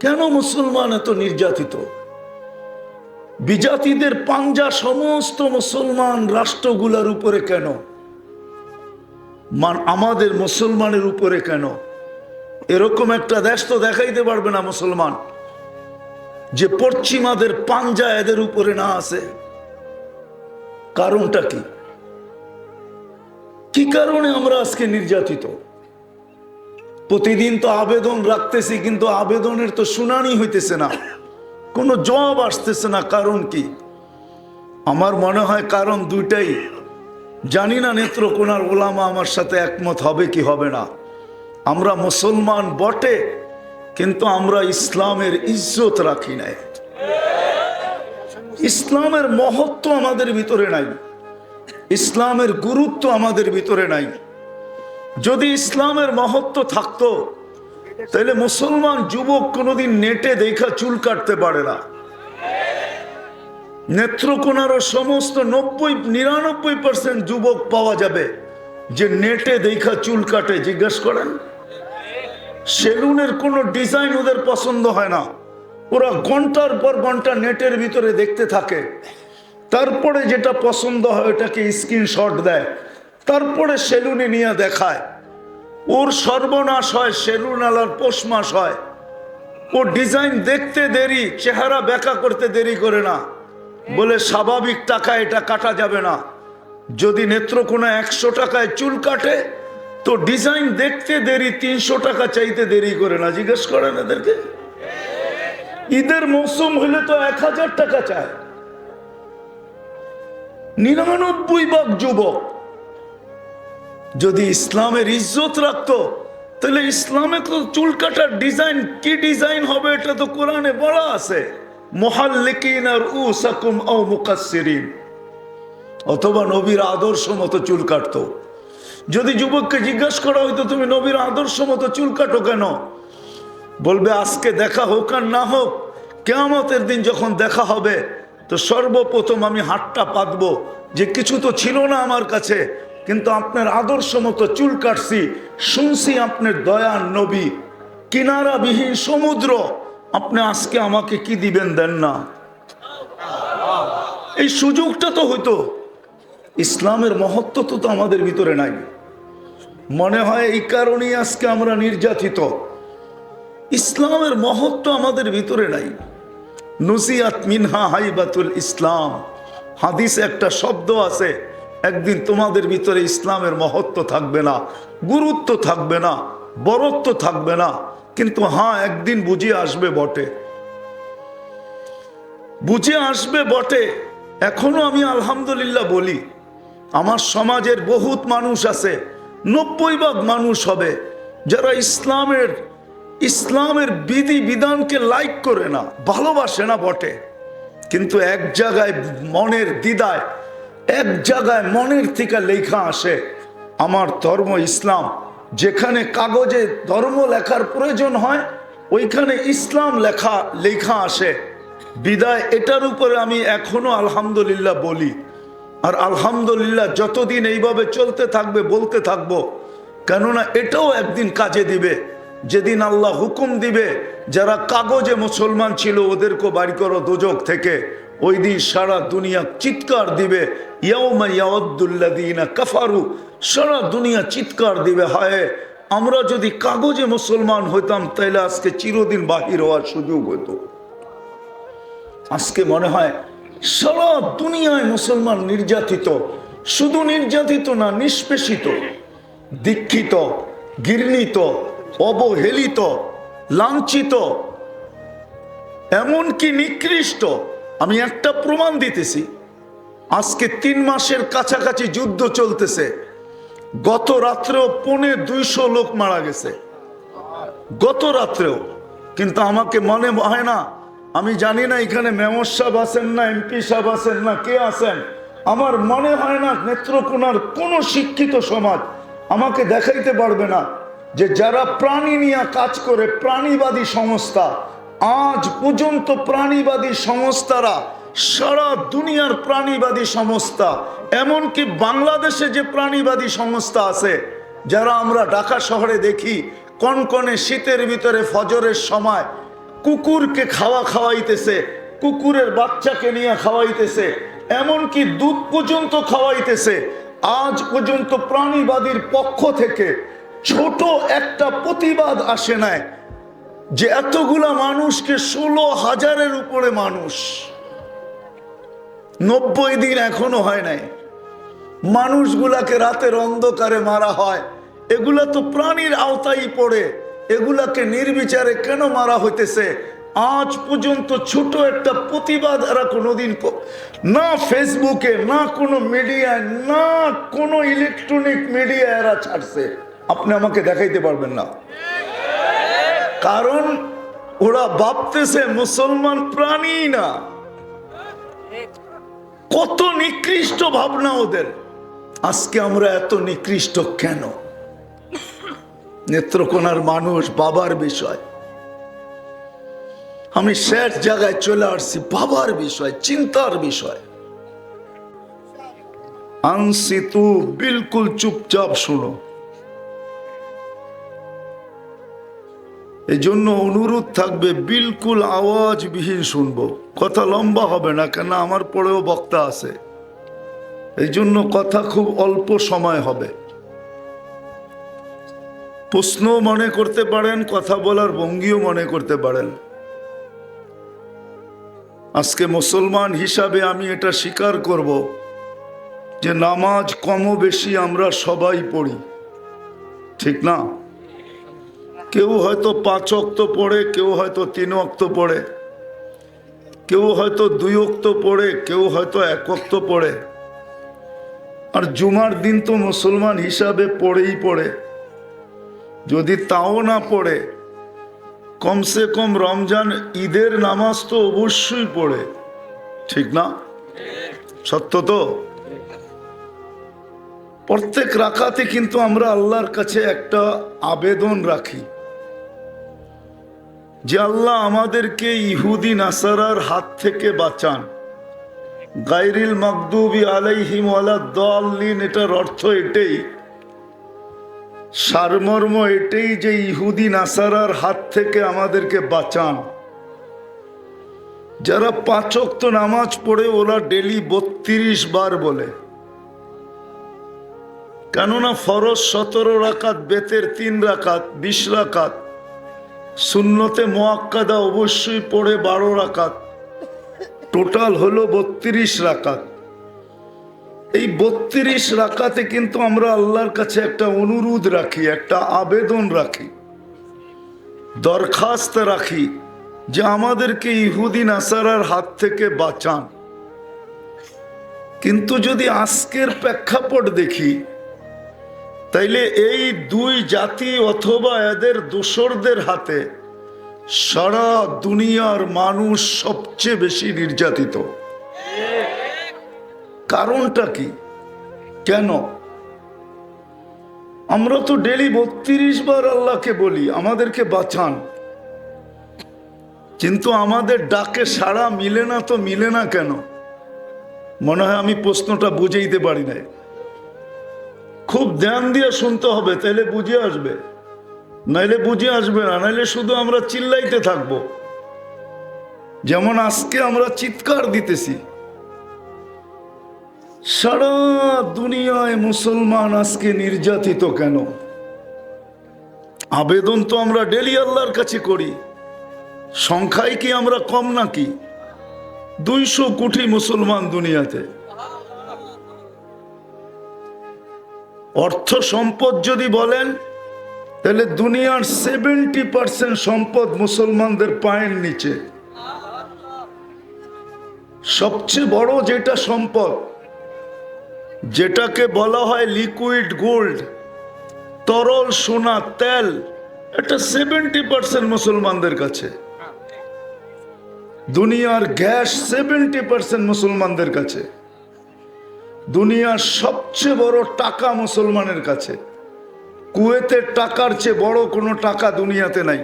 কেন মুসলমান এত নির্যাতিত? বিজাতিদের পাঞ্জা সমস্ত মুসলমান রাষ্ট্রগুলোর উপরে কেন? মান আমাদের মুসলমানের উপরে কেন? এরকম একটা দেশ তো দেখাইতে পারবে না মুসলমান, যে পশ্চিমাদের পাঞ্জা এদের উপরে না আছে। কারণটা কি? কি কারণে আমরা আজকে নির্যাতিত? প্রতিদিন তো আবেদন রাখতেছি, কিন্তু আবেদনের তো শুনানি হইতেছে না। কোনো জবাব আসতেছে না, কারণ কি? আমার মনে হয় কারণ দুইটাই। জানি না নেত্রকোনার ওলামা আমার সাথে একমত হবে কি হবে না। আমরা মুসলমান বটে, কিন্তু আমরা ইসলামের ইজ্জত রাখি নাই। ইসলামের মহত্ব আমাদের ভিতরে নাই। ইসলামের গুরুত্ব আমাদের ভিতরে নাই। যদি ইসলামের মহত্ব থাকতো, তাহলে মুসলমান যুবক কোনোদিন নেটে দেখা চুল কাটতে পারে না। নেত্রকোনারও সমস্ত নব্বই, নিরানব্বই পার্সেন্ট যুবক পাওয়া যাবে যে নেটে দেখা চুল কাটে, জিজ্ঞেস করেন। সেলুনের কোনো ডিজাইন ওদের পছন্দ হয় না। ওরা ঘণ্টার পর ঘণ্টা নেটের ভিতরে দেখতে থাকে। তারপরে যেটা পছন্দ হয় ওটাকে স্ক্রিনশট দেয়। তারপরে সেলুনে নিয়ে দেখায়। ওর সর্বনাশ হয়, সেলুন আলার পৌষ মাস হয়। ও ডিজাইন দেখতে দেরি, চেহারা ব্যাকা করতে দেরি করে না। বলে, স্বাভাবিক টাকা এটা কাটা যাবে না। যদি নেত্রকোনা একশো টাকায় চুল কাটে, তো ডিজাইন দেখতে দেরি, তিনশো টাকা চাইতে দেরি করে না। জিজ্ঞেস করেন এদেরকে? ঈদের মৌসুম হলে তো এক হাজার টাকা চায়। নিরানব্বই ভাগ যুবক। যদি ইসলামের ইজ্জত রাখতো, তাহলে ইসলামে তো চুল কাটার ডিজাইন কি ডিজাইন হবে এটা তো কোরআনে বলা আছে। মোহাল্লিকিন আর উ সাকুম ও মুকাসিরিন অথবা নবীর আদর্শ মতো চুল কাটতো। যদি যুবককে জিজ্ঞাসা করা হইতো, তুমি নবীর আদর্শ মতো চুল কাটো কেন? বলবে, আজকে দেখা হোক আর না হোক, কেয়ামতের দিন যখন দেখা হবে, তো সর্বপ্রথম আমি হাতটা পাতবো। যে কিছু তো ছিল না আমার কাছে কিন্তু আপনার আদর্শ মতো চুল কাটছি, শুনছি আপনার দয়ার নবী, কিনারাবিহীন সমুদ্র, আপনি আজকে আমাকে কি দিবেন দেন না? এই সুযোগটা তো হইতো। ইসলামের মহত্ব তো আমাদের ভিতরে নাই। মনে হয় এই কারণেই আজকে আমরা নির্যাতিত। ইসলামের মহত্ব আমাদের ভিতরে নাই। নুসিয়াত মিনহা হাইবাতুল ইসলাম। হাদিস একটা শব্দ আছে একদিন তোমাদের ভিতরে ইসলামের মহত্ব থাকবে না, গুরুত্ব থাকবে না, বরত্ব থাকবে না, কিন্তু হ্যাঁ একদিন বুঝে আসবে বটে। বুঝে আসবে বটে। এখনও আমি আলহামদুলিল্লাহ বলি, আমার সমাজের বহুত মানুষ আছে, নব্বই ভাগ মানুষ হবে, যারা ইসলামের ইসলামের বিধি বিধানকে লাইক করে না, ভালোবাসে না বটে। কিন্তু এক জায়গায় মনের দ্বিধায় এক জায়গায় মনের থেকে লেখা আসে, আমার ধর্ম ইসলাম। যেখানে কাগজে ধর্ম লেখার প্রয়োজন হয়, ওইখানে ইসলাম লেখা লেখা আসে। বিদায়, এটার উপরে আমি এখনও আলহামদুলিল্লাহ বলি। আর আলহামদুলিল্লাহ যতদিন এইভাবে চলতে থাকবে, বলতে থাকব। কেননা এটাও একদিন কাজে দিবে। যেদিন আল্লাহ হুকুম দিবে, যারা কাগজে মুসলমান ছিল ওদেরকে বাড়ি করো দোজক থেকে। ওই দিন সারা দুনিয়া চিৎকার দিবে কাফারু, সারা দুনিয়া চিৎকার দিবে, হায়, আমরা যদি কাগজে মুসলমান হইতাম তাহলে আজকে চিরদিন বাহির হওয়ার সুযোগ হতো আজকে মনে হয় সারা দুনিয়ায় মুসলমান নির্যাতিত, শুধু নির্যাতিত না, নিষ্পেষিত, দীক্ষিত গির্ণিত অবহেলিত, লাঞ্ছিত, এমনকি নিকৃষ্ট আমি একটা প্রমাণ দিতেছি। আজকে তিন মাসের কাছাকাছি যুদ্ধ চলতেছে। গত রাত্রেও পৌনে দুইশো লোক মারা গেছে। গত রাত্রেও। কিন্তু আমাকে মনে হয় না, আমি জানি না এখানে মেমর সাহেব আছেন না, এমপি সাহেব আছেন না, কে আছেন। আমার মনে হয় না নেত্রকোনার কোনো শিক্ষিত সমাজ আমাকে দেখাইতে পারবে না যে যারা প্রাণী নিয়ে কাজ করে, প্রাণীবাদী সংস্থা আজ পর্যন্ত প্রাণীবাদী সংস্থারা, সারা দুনিয়ার প্রাণীবাদী সংস্থা, এমনকি বাংলাদেশে যে প্রাণীবাদী সংস্থা আছে, যারা আমরা ঢাকা শহরে দেখি, কনকনে শীতের ভিতরে ফজরের সময় কুকুরকে খাওয়া খাওয়াইতেছে, কুকুরের বাচ্চাকে নিয়ে খাওয়াইতেছে, এমনকি দুধ পর্যন্ত খাওয়াইতেছে, আজ পর্যন্ত প্রাণীবাদীর পক্ষ থেকে ছোট একটা প্রতিবাদ আসে নাই। যে এতগুলা মানুষকে ষোলো হাজারের উপরে মানুষ নব্বই দিন এখনও হয় নাই। মানুষগুলাকে রাতের অন্ধকারে মারা হয়। এগুলা তো প্রাণীর আওতায় পড়ে। এগুলাকে নির্বিচারে কেন মারা হইতেছে? আজ পর্যন্ত ছোট একটা প্রতিবাদ এরা কোনোদিন না ফেসবুকে, না কোনো মিডিয়ায়, না কোনো ইলেকট্রনিক মিডিয়া এরা ছাড়ছে। আপনি আমাকে দেখাইতে পারবেন না। কারণ ওরা ভাবতেছে মুসলমান প্রাণী না। কত নিকৃষ্ট ভাবনা ওদের। আজকে আমরা এত নিকৃষ্ট কেন? নেত্রকোনার মানুষ বাবার বিষয়। আমি শেষ জায়গায় চলে আসছি বাবার বিষয়, চিন্তার বিষয়। আনসিতু বিলকুল চুপচাপ শুনো। এই জন্য অনুরোধ থাকবে, বিলকুল আওয়াজবিহীন শুনব। কথা লম্বা হবে না কেন আমার পরেও বক্তা আছে। এই জন্য কথা খুব অল্প সময় হবে। প্রশ্ন মনে করতে পারেন, কথা বলার ভঙ্গিও মনে করতে পারেন। আজকে মুসলমান হিসাবে আমি এটা স্বীকার করব যে নামাজ কমও বেশি আমরা সবাই পড়ি। ঠিক না? কেউ হয়তো পাঁচ অক্ত পড়ে, কেউ হয়তো তিন অক্ত পড়ে, কেউ হয়তো দুই অক্ত পড়ে, কেউ হয়তো এক অক্ত পড়ে। আর জুমার দিন তো মুসলমান হিসাবে পড়েই পড়ে। যদি তাও না পড়ে, কমসে কম রমজান ঈদের নামাজ তো অবশ্যই পড়ে, ঠিক না? সত্য তো? প্রত্যেক রাখাতে কিন্তু আমরা আল্লাহর কাছে একটা আবেদন রাখি। যে আল্লাহ আমাদেরকে ইহুদি, নাসারার হাত থেকে বাঁচান। গাইরিল মকদুবি আলাইহিম আলা দলিন এটার অর্থ এটাই। সারমর্ম এটাই যে ইহুদি, নাসারার হাত থেকে আমাদেরকে বাঁচান। যারা পাঁচক্ত নামাজ পড়ে, ওরা ডেলি বত্রিশ বার বলে। কেননা ফরজ সতেরো রাকাত, বেতের তিন রাকাত, বিশ রাকাত। শূন্যতে মোয়াক্কাদা অবশ্যই পড়ে বারো রাকাত। টোটাল হলো বত্রিশ রাকাত। এই বত্রিশ রাকাতে কিন্তু আমরা আল্লাহর কাছে একটা অনুরোধ রাখি, একটা আবেদন রাখি, দরখাস্ত রাখি যে আমাদেরকে ইহুদি নাসারার হাত থেকে বাঁচান। কিন্তু যদি আজকের প্রেক্ষাপট দেখি তাইলে এই দুই জাতি অথবা এদের দোসরদের হাতে সারা দুনিয়ার মানুষ সবচেয়ে বেশি নির্যাতিত। কারণটা কি? কেন? আমরা তো ডেলি বত্রিশ বার আল্লাহকে বলি, আমাদেরকে বাঁচান। কিন্তু আমাদের ডাকে সাড়া মিলে না তো মিলে না কেন? মনে হয় আমি প্রশ্নটা বুঝেইতে পারি নাই। খুব ধ্যান দিয়ে শুনতে হবে তাহলে বুঝে আসবে। নাইলে বুঝে আসবে না, নাইলে শুধু আমরা চিল্লাইতে থাকব। যেমন আজকে আমরা চিৎকার দিতেছি। সারা দুনিয়ায় মুসলমান আজকে নির্যাতিত কেন? আবেদন তো আমরা ডেলি আল্লাহর কাছে করি। সংখ্যায় কি আমরা কম নাকি? দুইশো কোটি মুসলমান দুনিয়াতে। অর্থ সম্পদ যদি বলেন, তাহলে দুনিয়ার সেভেন্টি পার্সেন্ট সম্পদ মুসলমানদের পায়ের নিচে। সবচেয়ে বড় যেটা সম্পদ, যেটাকে বলা হয় লিকুইড গোল্ড তরল সোনা, তেল, এটা সেভেন্টি পার্সেন্ট মুসলমানদের কাছে। দুনিয়ার গ্যাস সেভেন্টি পার্সেন্ট মুসলমানদের কাছে। দুনিয়ার সবচেয়ে বড় টাকা মুসলমানের কাছে। কুয়েতের টাকার চেয়ে বড় কোনো টাকা দুনিয়াতে নাই।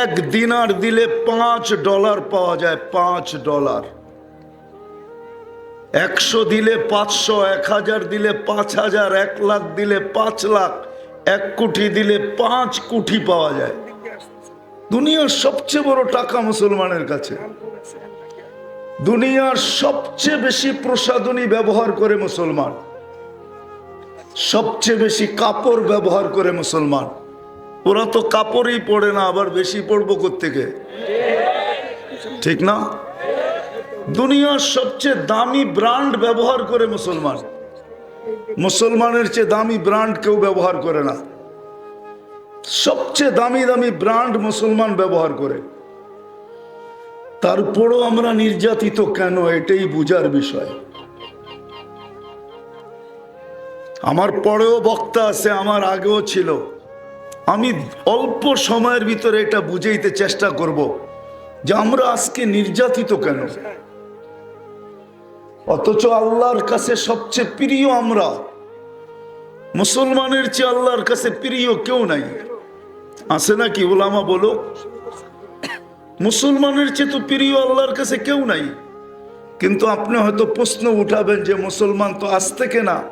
এক দিনার দিলে পাঁচ ডলার পাওয়া যায়, পাঁচ ডলার। একশো দিলে পাঁচশো, এক হাজার দিলে পাঁচ হাজার, এক লাখ দিলে পাঁচ লাখ, এক কোটি দিলে পাঁচ কোটি পাওয়া যায়। দুনিয়ার সবচেয়ে বড় টাকা মুসলমানের কাছে। দুনিয়ার সবচেয়ে বেশি প্রসাধনী ব্যবহার করে মুসলমান। সবচেয়ে বেশি কাপড় ব্যবহার করে মুসলমান। ওরা তো কাপড়ই পড়ে না, আবার বেশি পড়ব থেকে ঠিক না? দুনিয়ার সবচেয়ে দামি ব্র্যান্ড ব্যবহার করে মুসলমান। মুসলমানের চেয়ে দামি ব্র্যান্ড কেউ ব্যবহার করে না। সবচেয়ে দামি দামি ব্র্যান্ড মুসলমান ব্যবহার করে। তারপরও আমরা নির্যাতিত কেন? এটাই বুঝার বিষয়। আমার পরেও বক্তা আছে, আমার আগেও ছিল। আমি অল্প সময়ের ভিতরে এটা বুঝাইতে চেষ্টা করব যে আমরা আজকে নির্যাতিত কেন? অথচ আল্লাহর কাছে সবচেয়ে প্রিয় আমরা। মুসলমানের চেয়ে আল্লাহর কাছে প্রিয় কেউ নাই। আছে নাকি ওলামা বলো? মুসলমানের চেয়ে তো প্রিয় আল্লাহর কাছে কেউ নাই। কিন্তু আপনি হয়তো প্রশ্ন উঠাবেন যে মুসলমান তো আজ থেকে না।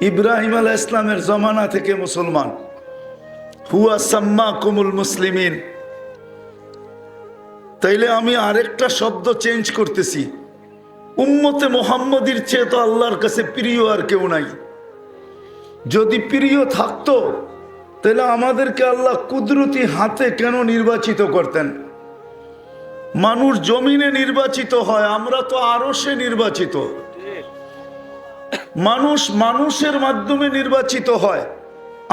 ইব্রাহিম আল ইসলামের জমানা থেকে মুসলমান। হুয়া সাম্মা কুমুল মুসলিমিন। তাইলে আমি আরেকটা শব্দ চেঞ্জ করতেছি। উম্মতে মোহাম্মদীর চেয়ে তো আল্লাহর কাছে প্রিয় আর কেউ নাই। যদি প্রিয় থাকতো তাহলে আমাদেরকে আল্লাহ কুদরতি হাতে কেন নির্বাচিত করতেন? মানুষ জমিনে নির্বাচিত হয়, আমরা তো আরও সে নির্বাচিত। মানুষ মানুষের মাধ্যমে নির্বাচিত হয়,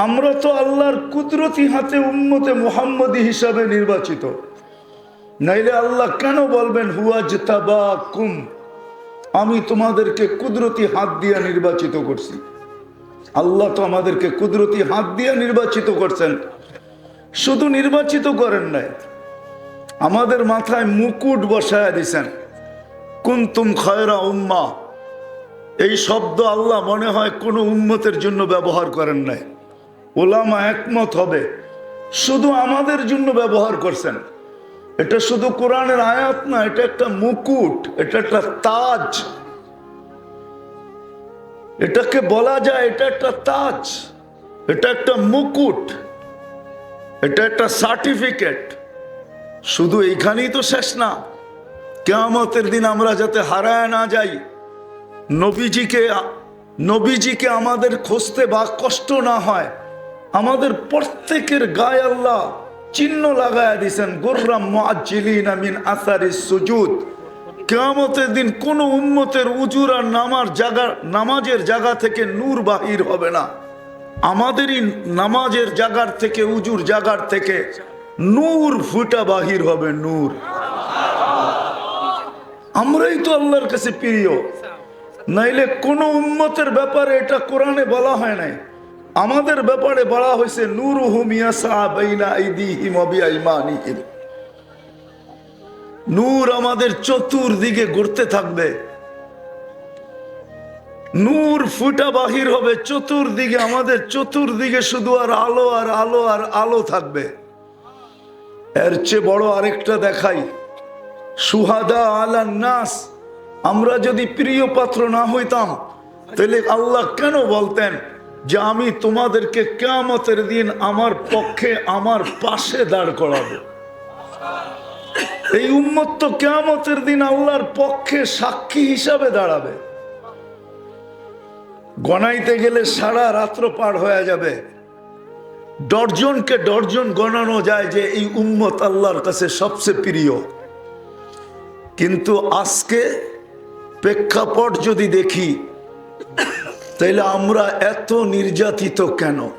আমরা তো আল্লাহর কুদরতি হাতে উম্মতে মোহাম্মদী হিসাবে নির্বাচিত। নাইলে আল্লাহ কেন বলবেন হুয়াজ তাবা কুম আমি তোমাদেরকে কুদরতি হাত দিয়ে নির্বাচিত করছি। আল্লাহ তো আমাদেরকে কুদরতি হাত দিয়ে নির্বাচিত করছেন। শুধু নির্বাচিত করেন নাই আমাদের মাথায় মুকুট বসায় দিছেন। কুন্তুম খয়রা উম্মা। এই শব্দ আল্লাহ মনে হয় কোনো উন্মতের জন্য ব্যবহার করেন নাই। ওলামা একমত হবে। শুধু আমাদের জন্য ব্যবহার করছেন। এটা শুধু কোরআনের আয়াত না, এটা একটা মুকুট, এটা একটা তাজ। এটাকে বলা যায় এটা একটা তাজ, এটা একটা মুকুট, এটা একটা সার্টিফিকেট। শুধু এইখানেই তো শেষ না। কেয়ামতের দিন আমরা যাতে হারায় না যাই, নবীজিকে নবীজিকে আমাদের খুঁজতে বা কষ্ট না হয়, আমাদের প্রত্যেকের গায়ে আল্লাহ চিহ্ন লাগায় দিছেন, গোর্রাম আসারি সুজুদ। কেয়ামতের দিন কোন উন্মতের উজুর আর নামার জায়গা নামাজের জায়গা থেকে নূর বাহির হবে না। আমাদেরই নামাজের জায়গার থেকে, উজুর জায়গার থেকে নূর ফুটা বাহির হবে নূর। আমরাই তো আল্লাহর কাছে প্রিয়। নাইলে কোন উন্মতের ব্যাপারে এটা কোরআনে বলা হয় নাই। আমাদের ব্যাপারে বলা হয়েছে নূর নূর আমাদের চতুর্দিকে ঘুরতে থাকবে। নূর ফুটা বাহির হবে, চতুর্দিকে আমাদের চতুর্দিকে শুধু আর আলো আর আলো আর আলো থাকবে। এর চেয়ে বড় আরেকটা দেখাই। সুহাদা আলা নাস। আমরা যদি প্রিয় পাত্র না হইতাম, তাহলে আল্লাহ কেন বলতেন যে আমি তোমাদেরকে কেয়ামতের দিন আমার পক্ষে, আমার পাশে দাঁড় করাবো? এই উম্মত তো কেয়ামতের দিন আল্লাহর পক্ষে সাক্ষী হিসাবে দাঁড়াবে। গনাইতে গেলে সারা রাত্র পার হয়ে যাবে। ডর্জনকে ডরজন গণানো যায় যে এই উম্মত আল্লাহর কাছে সবচেয়ে প্রিয়। কিন্তু আজকে প্রেক্ষাপট যদি দেখি, তাইলে আমরা এত নির্যাতিত কেন?